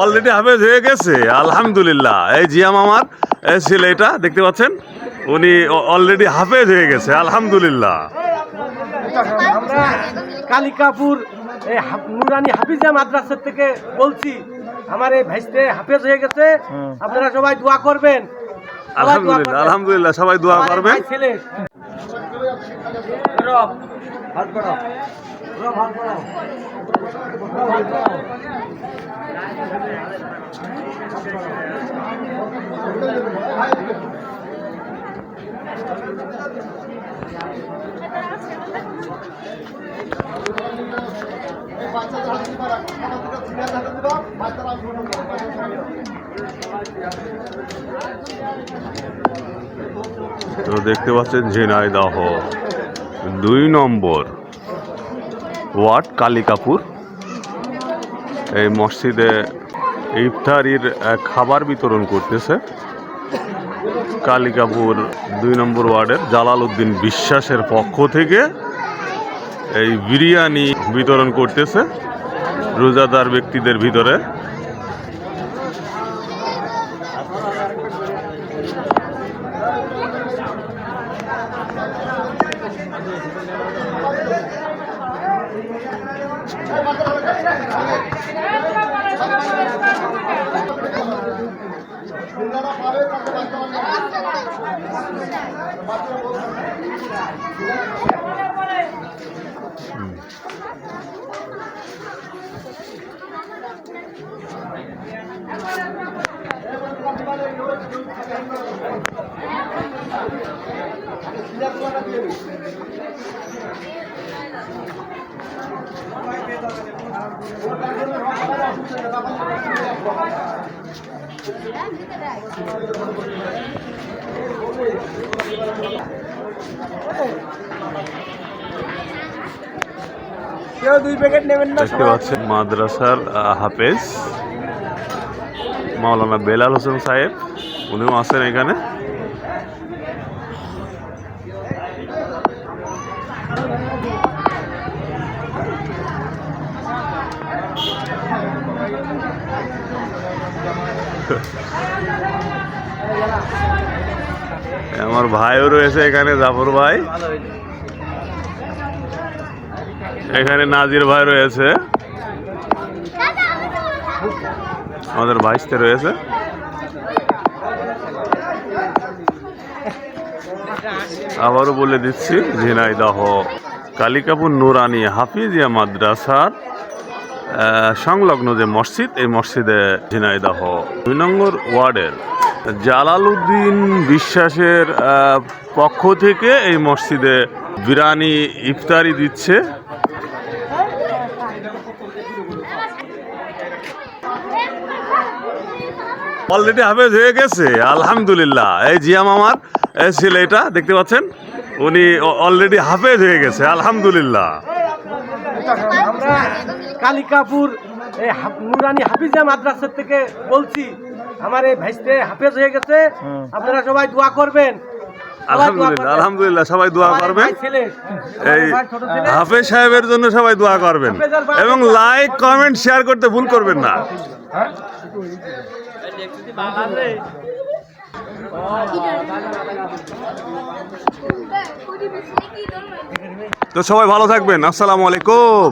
Already হাফেজ হয়ে গেছে আলহামদুলিল্লাহ। এই জিয়া মামার এই ছেলেটা দেখতে পাচ্ছেন? উনি অলরেডি হাফেজ হয়ে গেছে আলহামদুলিল্লাহ। আমরা কালিকাপুর এই নুরানি হাফিজা মাদ্রাসা থেকে বলছি আমার এই ভাইস্তে হাফেজ হয়ে গেছে আপনারা সবাই দোয়া করবেন। আলহামদুলিল্লাহ আলহামদুলিল্লাহ সবাই দোয়া আমার করবেন। ছেলে। দেখতে পাচ্ছেন ঝিনাইদহ দুই নম্বর। ওয়ার্ড কালিকাপুর এই মসজিদে ইফতারির খাবার বিতরণ করতেছে। কালিকাপুর দুই নম্বর ওয়ার্ডের জালাল উদ্দিন বিশ্বাসের পক্ষ থেকে এই বিরিয়ানি বিতরণ করতেছে। রোজাদার ব্যক্তিদের ভিতরে কেউ দুই প্যাকেট নেবেন না দেখতে পাচ্ছেন মাদ্রাসার হাফেজ মাওলানা বেলাল হোসেন সাহেব। উনিও আছেন এখানে। আমার ভাইও রয়েছে এখানে, জাফর ভাই। এখানে নাজির ভাই রয়েছে। আমাদের ভাইসতে রয়েছে। আবারও বলে দিচ্ছি, ঝিনাইদহ। কালিকাপুর নুরানি হাফিজিয়া মাদ্রাসার সংলগ্ন যে মসজিদ, এই মসজিদে ঝিনাইদহ দুই নম্বর ওয়ার্ডের জালালউদ্দিন বিশ্বাসের পক্ষ থেকে এই মসজিদে বিরানি ইফতারি দিচ্ছে। অলরেডি হাফেজ হয়ে গেছে, আলহামদুলিল্লাহ। এই জিয়া মামার, এই ছেলেটা, দেখতে পাচ্ছেন? উনি অলরেডি হাফেজ হয়ে গেছে, আলহামদুলিল্লাহ। আমরা কালিকাপুর এই নুরানি হাফিজা মাদ্রাসা থেকে বলছি আমার এই ভাইস্তে হাফেজ হয়ে গেছে আপনারা সবাই দোয়া করবেন। আলহামদুলিল্লাহ আলহামদুলিল্লাহ সবাই দোয়া করবেন। এই হাফেজ সাহেবের জন্য সবাই দোয়া করবেন। এবং লাইক কমেন্ট শেয়ার করতে ভুল করবেন না। তো সবাই ভালো থাকবেন। আসসালামু আলাইকুম।